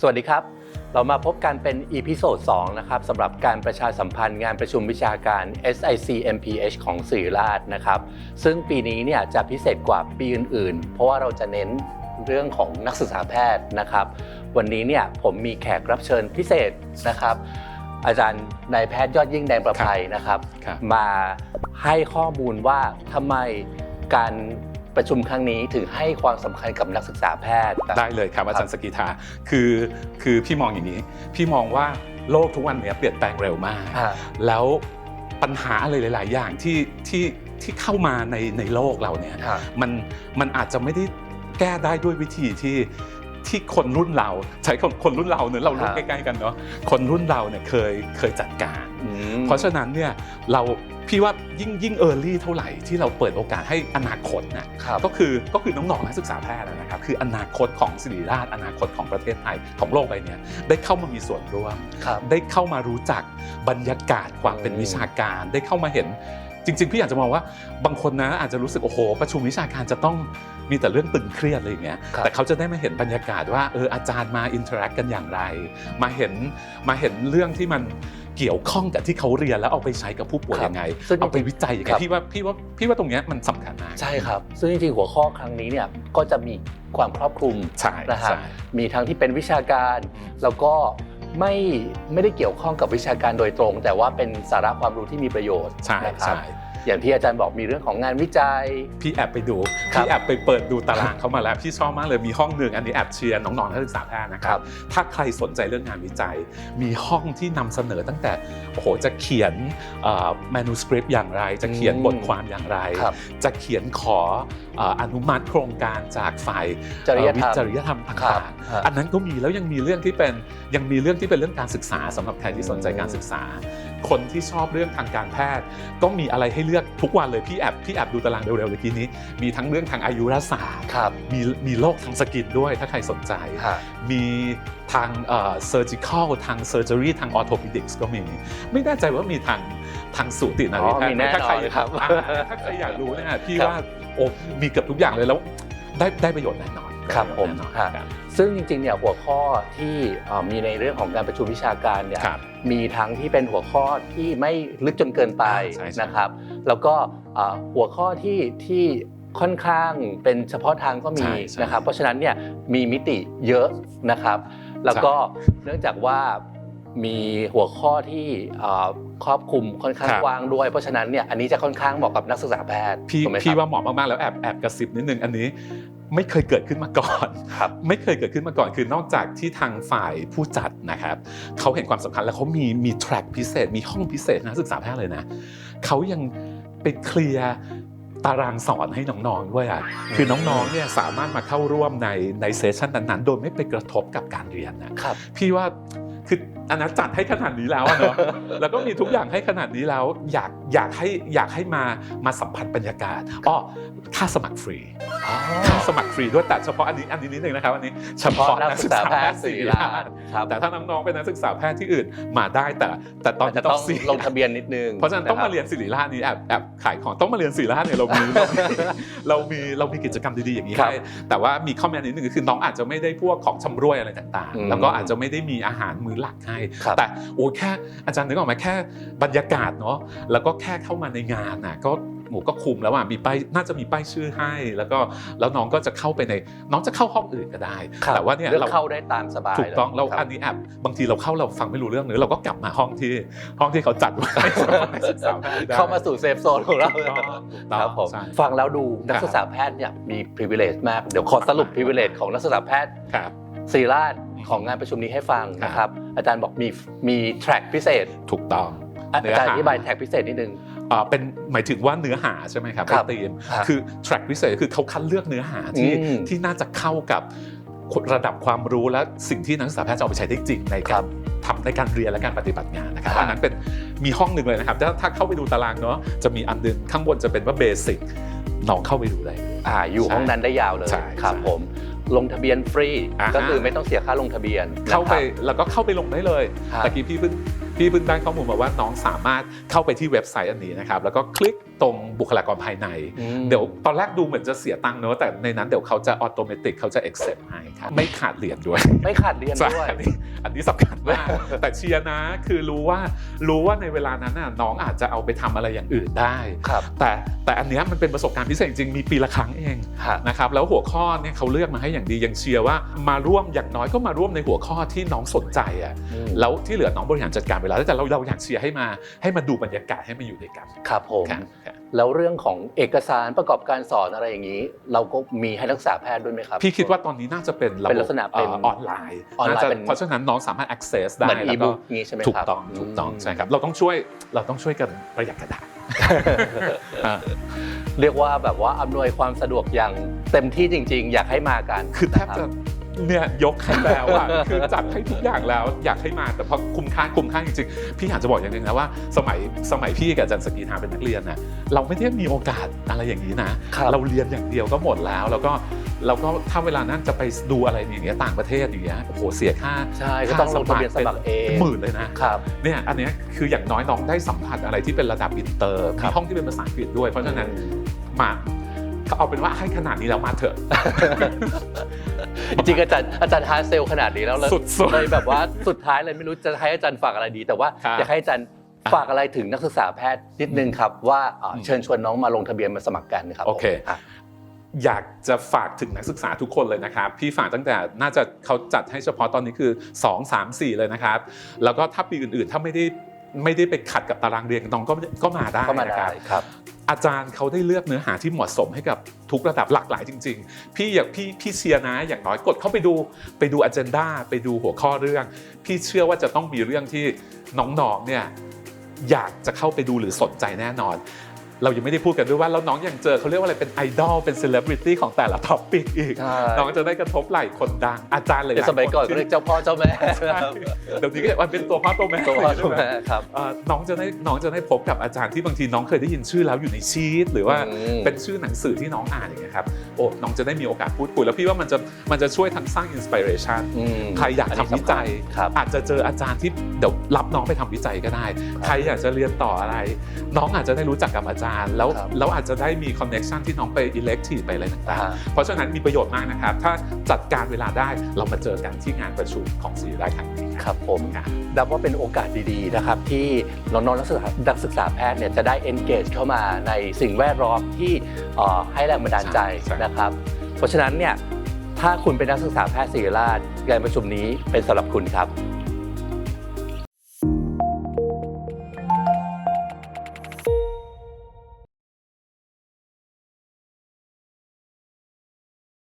สวัสดีครับ เรามาพบกันเป็น EP โซด2นะครับสำหรับการประชาสัมพันธ์งานประชุมวิชาการ SIC MPH ของศิริราชนะครับ ซึ่งปีนี้เนี่ยจะพิเศษกว่าปีอื่นๆ เพราะว่าเราจะเน้นเรื่องของนักศึกษาแพทย์นะครับ วันนี้เนี่ยผมมีแขกรับเชิญพิเศษนะครับ อาจารย์นายแพทย์ยอดยิ่งแดงประภัยนะครับครับมาให้ข้อมูลว่าทำไมการ ประชุมครั้งนี้ถึงให้ความสำคัญกับนักศึกษาแพทย์ได้เลยครับอาจารย์สกิทาคือคือพี่มองอย่างนี้ พี่มองว่าโลกทุกวันเนี้ยเปลี่ยนแปลงเร็วมากอ่าแล้วปัญหาอะไรหลาย ๆ อย่างที่ที่ที่เข้ามาในในโลกเราเนี่ยครับมันมันอาจจะไม่ได้แก้ได้ด้วยวิธีที่ที่คนรุ่นเราใช้คนคนรุ่นเราเนอะเรารุ่นครับใกล้ๆกันเนาะคนรุ่นเราเนี่ยเคยเคยจัดการอืมเพราะฉะนั้นเนี่ยเรา พี่ว่ายิ่งยิ่งเออร์ลี่เท่าไหร่ที่เราเปิดโอกาสให้อนาคตนะครับก็คือก็คือน้องๆนักศึกษาแพทย์นะครับคืออนาคตของศิริราชอนาคตของประเทศไทยของโลกใบเนี้ยได้เข้ามามีส่วนร่วมครับได้เข้ามารู้จักบรรยากาศความเป็นอืมวิชาการ ได้เข้ามาเห็น จริง ๆ พี่อยากจะมองว่าบางคนนะอาจจะรู้สึกโอ้โห ประชุมวิชาการจะต้องมีแต่เรื่องตึงเครียดอะไรอย่างเงี้ยครับแต่เขาจะได้มาเห็นบรรยากาศว่าเอออาจารย์มาอินเทอร์แอคกันอย่างไร มาเห็นมาเห็นเรื่องที่มันเกี่ยวข้องกับที่เขาเรียนแล้วเอาไปใช้กับผู้ป่วยครับยังไงซึ่งเอาไปวิจัยยังไงครับพี่ว่าพี่ว่าพี่ว่าตรงเนี้ยมันสำคัญมากใช่ครับ ซึ่งจริงๆหัวข้อครั้งนี้เนี่ยก็จะมีความครอบคลุมใช่นะครับใช่มีทั้งที่เป็นวิชาการอืมแล้วก็ไม่ไม่ได้เกี่ยวข้องกับวิชาการโดยตรง แต่ว่าเป็นสาระความรู้ที่มีประโยชน์ใช่นะครับใช่ อย่างที่อาจารย์บอกมีเรื่องของงานวิจัย พี่แอบไปดูครับพี่แอบไปเปิดดูตารางเขามาแล้วพี่ชอบมากเลยมีห้องหนึ่งอันนี้แอบเชียร์น้องๆนักศึกษาแพทย์นะคครัรับบถ้าใครสนใจเรื่องงานวิจัย มีห้องที่นำเสนอตั้งแต่โอ้โหจะเขียนแมนูสคริปต์อย่างไร จะเขียนอืมบทความอย่างไรครับจะเขียนขอเอ่ออนุมัติโครงการจากฝ่ายจริยธรรมเอ่อจริยธรรมครัต่าบงฮะๆอันนั้นก็มีแล้วยังมีเรื่องที่เป็นยังมีเรื่องที่เป็นเรื่องการศึกษาสำหรับใครที่สนใจการศึกษาคนที่ชอบเรื่องทางการแพทย์ ก็มีอะไรให้เลือกทุกวันเลยพี่แอบพี่แอบดูตารางเร็วๆเมื่อกี้นี้ มีทั้งเรื่องทางอายุรศาสตร์ครับมีมีโรคทางสกินด้วยถ้าใครสนใจฮะมีทางเอ่อ surgical ทาง surgery ทาง orthopedics ก็มี ไม่แน่ใจว่ามีทางทางสูตินารีแพทอ๋อมีย์ไหแน่ถ้าใครนอนครับอ่าถ้าใครอยากรู้เนี่ยพี่ครับว่าโอ้มีเกือบทุกอย่างเลยแล้วได้ได้ประโยชน์แน่นอน ครับได้ผมประโยชน์ฮะแน่นอนซึ่งจริงๆเนี่ยหัวข้อที่เอ่อมีในเรื่องของการประชุมวิชาการเนี่ยครับมีทั้งที่เป็นหัวข้อที่ไม่ลึกจนเกินไปใช่ใช่ นะครับ แล้วก็เอ่อหัวข้อที่ที่ค่อนข้างเป็นเฉพาะทางก็มีใช่ใช่นะครับ เพราะฉะนั้นเนี่ยมีมิติเยอะนะครับ แล้วก็เนื่องจากว่ามีหัวข้อที่เอ่อ ครอบคลุมค่อนข้างครับกว้างด้วย เพราะฉะนั้นเนี่ยอันนี้จะค่อนข้างเหมาะกับนักศึกษาแพทย์พี่ถูกไหมครับพี่ว่าเหมาะมากๆแล้วแอบแอบกระซิบนิดนึงอันนี้ไม่เคยเกิดขึ้นมาก่อนครับไม่เคยเกิดขึ้นมาก่อนคือนอกจากที่ทางฝ่ายผู้จัดนะครับเขาเห็นความสำคัญแล้วเขามีมีแทร็กพิเศษ มีห้องพิเศษนักศึกษาแพทย์เลยนะเขายังไปเคลียร์ตารางสอนให้น้องๆด้วยอะคือน้องๆเนี่ยสามารถมาเข้าร่วมในในเซสชันนั้นๆ โดยไม่ไปกระทบกับการเรียนนะครับพี่ว่าคือ อันนั้นจัดให้ขนาดนี้แล้วอะเนาะแล้วก็มีทุกอย่างให้ขนาดนี้แล้ว อยากอยากให้อยากให้มามาสัมผัสบรรยากาศอ้อค่าสมัครฟรีอ๋อค่าสมัครฟรีด้วยแต่เฉพาะอันนี้อันนี้นิดนึงนะครับอันนี้เฉเฉพาะพาะนันักกศึศึกกษาษาแพแพททย์ย์ศิศิริริราราชชครับแต่ถ้าน้องๆเป็นนักศึกษาแพทย์ที่อื่นมาได้แต่ แต่ตอนจะต้ต้อองงเสียลงทะเบียนนิดนึงเพราะฉะนั้นต้องมาเรียนศิริราชนี่แอบแอบขายของต้องมาเรียนศิริราชเนี่ยเรามีเรามีเรามีเรามีกิจกรรมดีๆอย่างนี้ครับให้แต่ว่ามีข้อแม้นิดนึงก็คือน้องอาจจะไม่ได้พวกของชำร่วยอะไรต่างอืมๆแล้วก็อาจจะไม่ได้มีอาหารมื้อหลักให้ครับแต่โอ้แค่อาจารย์นึกออกไหมแค่บรรยากาศเนาะแล้วก็แค่เข้ามาในงานน่ะก็หมูก็คุมแล้วอะมีป้ายน่าจะมีป้ายชื่อให้ แล้วก็แล้วน้องก็จะเข้าไปในน้องจะเข้าห้องอื่นก็ได้ครับแต่ว่าเนี่ยเลือกเราเข้าได้ตามสบายถูกต้องลยเราคบอันนี้แอบบางทีเราเข้าเราฟังไม่รู้เรื่องหรือเราก็กลับมาห้องที่ห้องที่เขาจัดไว้สำหรับนักศึกษาแพทย์ได้เข้ามาสู่เซฟโซนของเราถูกต้องถูกต้องครับผมใช่ฟังแล้วดูนักครับศึกษาแพทย์เนี่ยมี privilege มากเดี๋ยวขอสรุป privilege ของนักศึกษาแพทย์ครับศิริราช ของงานประชุมนี้ให้ฟังนะครับ อาจารย์บอกมีมี track พิเศษ ถูกต้องอะเนื้อาอจารย์หาอธิบาย track พิเศษนิดนึงอ่าเป็นหมายถึงว่าเนื้อหาใช่ไหมครับครับไอตีมครับคือ track พิเศษคือเขาคัดเลือกเนื้อหาที่อืมที่น่าจะเข้ากับระดับความรู้และสิ่งที่นักศึกษาแพทย์จะเอาไปใช้ได้จริงในครัการบทำในการเรียนและการปฏิบัติงานนะครับครับอันนั้นเป็นมีห้องหนึ่งเลยนะครับ ถ้าถ้าเข้าไปดูตารางเนาะจะมีอันหนึงข้างบนจะเป็นว่าเบสิกน้องเข้าไปดูได้เลยอ่าอยู่ใช่ห้องนั้นได้ยาวเลยใช่ครับใช่ผม ลงทะเบียนฟรี อ่าฮะ ก็คือไม่ต้องเสียค่าลงทะเบียนเข้าไปนะครับ แล้วก็เข้าไปลงได้เลยครับ ตะกี้พี่เพิ่งพี่เพิ่งได้ข้อมูลมาว่าน้องสามารถเข้าไปที่เว็บไซต์อันนี้นะครับแล้วก็คลิก ตรงบุคลากรภายในอืมเดี๋ยวตอนแรกดูเหมือนจะเสียตังค์เนอะแต่ในนั้นเดี๋ยวเขาจะออโตเมติกเขาจะ accept ให้ครับไม่ขาดเหรียญด้วย ไม่ขาดเรียนใช่ด้วย อันนี้อันนี้สำคัญมากแต่เชียร์นะคือรู้ว่ารู้ว่าในเวลานั้นน่ะน้องอาจจะเอาไปทำอะไรอย่างอื่นได้ครับแต่แต่อันเนี้ยมันเป็นประสบการณ์พิเศษจริงๆมีปีละครั้งเองฮะนะครับแล้วหัวข้อเนี่ยเขาเลือกมาให้อย่างดียังเชียร์ว่ามาร่วมอย่างน้อยก็มาร่วมในหัวข้อที่น้องสนใจอะอืมแล้วที่เหลือน้องบริหารจัดการเวลาแต่เราเราอยากเชียร์ให้มาให้มาดูบรรยากาศให้มาอยู่ด้วยกันครับผมครับครับ แล้วเรื่องของเอกสารประกอบการสอนอะไรอย่างนี้ เราก็มีให้นักศึกษาแพทย์ด้วยไหมครับพี่คิดว่าตอนนี้น่าจะเป็นระเป็นบบลักษณะเป็นออนไลน์ออนไลน์น่าจะเป็นเพราะฉะนั้นน้องสามารถ access ได้เหมือนอีแล้วก็บุ๊กนี้ใช่ไหมถูกครับต้องถูกต้องมใช่ครับเราต้องช่วยเราต้องช่วยกันประหยัดกระดาษอ่าเรียกว่าแบบว่าอำนวยความสะดวกอย่างเต็มที่จริง ๆ อยากให้มากันคือแทบนะจะรับ เนี่ยยกให้แล้วอะคือจัดให้ทุกอย่างแล้วอยากให้มาแต่พอคุ้มค่าคุ้มค่าจริงๆพี่อยากจะบอกอย่างหนึงนะว่าสมัยสมัยพี่กับอาจารย์สกีทาเป็นนักเรียนน่ะเราไม่ได้มีโอกาสอะไรอย่างนี้นะครับเราเรียนอย่างเดียวก็หมดแล้ว แล้วก็เราก็ถ้าเวลานั้นจะไปดูอะไรอย่างเงี้ยต่างประเทศอย่างเงี้ยโอ้โหเสียค่าใช่ก็ต้องลงทะเบียนสมัครเองเป็นหมื่นเลยนะครับเนี่ยอันเนี้ยคืออย่างน้อยน้องได้สัมผัสอะไรที่เป็นระดับอินเตอร์ครัมีบห้องที่เป็นภาษาอังกฤษด้วย เพราะฉะนั้นมาก็เอาเป็นว่าให้ขนาดนี้แล้วมาเถอะ จริงๆอาจารย์อาจารย์ฮาร์ดเซลขนาดนี้แล้วแล้วสุดๆเลยแบบว่าสุดท้ายเลยไม่รู้จะให้อาจารย์ฝากอะไรดี แต่ว่าครับ อยากให้อาจารย์ฝากอะไรถึงนักศึกษาแพทย์นิดนึงครับ ว่าเอ่ออืมเชิญชวนน้องมาลงทะเบียนมาสมัครกันครับโอเค ผมะอยากจะฝากถึงนักศึกษาทุกคนเลยนะครับ พี่ฝากตั้งแต่น่าจะเขาจัดให้เฉพาะตอนนี้คือ 2 3 4 เลยนะครับ แล้วก็ถ้าปีอื่นๆ ถ้าไม่ได้ ไม่ได้ไปขัดกับตารางเรียนน้องก็ก็มาได้ก็มานะคได้รับครับอาจารย์เขาได้เลือกเนื้อหาที่เหมาะสมให้กับทุกระดับหลากหลายจริง ๆ พี่อยากพี่พี่เชียร์นะอย่างน้อยกดเข้าไปดูไปดูอ g e n d a ไปดูหัวข้อเรื่อง พี่เชื่อว่าจะต้องมีเรื่องที่น้องๆเนี่ยอยากจะเข้าไปดูหรือสนใจแน่นอน เรายังไม่ได้พูดกันด้วยว่าแล้วน้องยังเจอเขาเรียกว่าอะไรเป็นไอดอลเป็นเซเลบริตี้ของแต่ละท็อปิกอีก ใช่ น้องจะได้กระทบไหล่คนดังอาจารย์เลยเดี๋ยวสมัยก่อนก็เรียกเจ้าพ่อเจ้าแม่ใช่เดี๋ยวนี้ก็ว่าเป็นตัวพ่อตัวแม่ตัวพ่อใช่เจ้าไหมแม่ครับ เอ่อน้องจะได้น้องจะได้พบกับอาจารย์ที่บางทีน้องเคยได้ยินชื่อแล้วอยู่ในชีตหรือว่า อืม เป็นชื่อหนังสือที่น้องอ่านอย่างเงี้ยครับโอ้น้องจะได้มีโอกาสพูดคุยแล้วพี่ว่ามันจะมันจะช่วยทั้งสร้างอินสปิเรชัน อืมใครอยากนนี้ทำวิจัย สำคัญครับ อาจจะเจออาจารย์ที่เดี๋ยวรับน้องไปทำวิจัยก็ได้ ใครอยากจะเรียนต่ออะไร น้องอาจจะได้รู้จักกับอาจารย์ แล้วครับแล้วอาจจะได้มีคอนเน็ชันที่น้องไปอิเล็กทีไปอะไรต่างอ่า ๆ เพราะฉะนั้นมีประโยชน์มากนะครับ ถ้าจัดการเวลาได้เรามาเจอกันที่งานประชุมของสีได้ครั้งนี้ครับผมครับนับว่าเป็นโอกาสดีๆนะครับ ที่น้องๆนักศึกษานักศึกษาแพทย์เนี่ยจะได้ engage เข้ามาในสิ่งแวดล้อมที่เอ่อให้แรงบันดาลใจใช่ นะครับ เพราะฉะนั้นเนี่ยถ้าคุณเป็นนักศึกษาแพทย์ศิริราชงานประชุมนี้เป็นสำหรับคุณครับ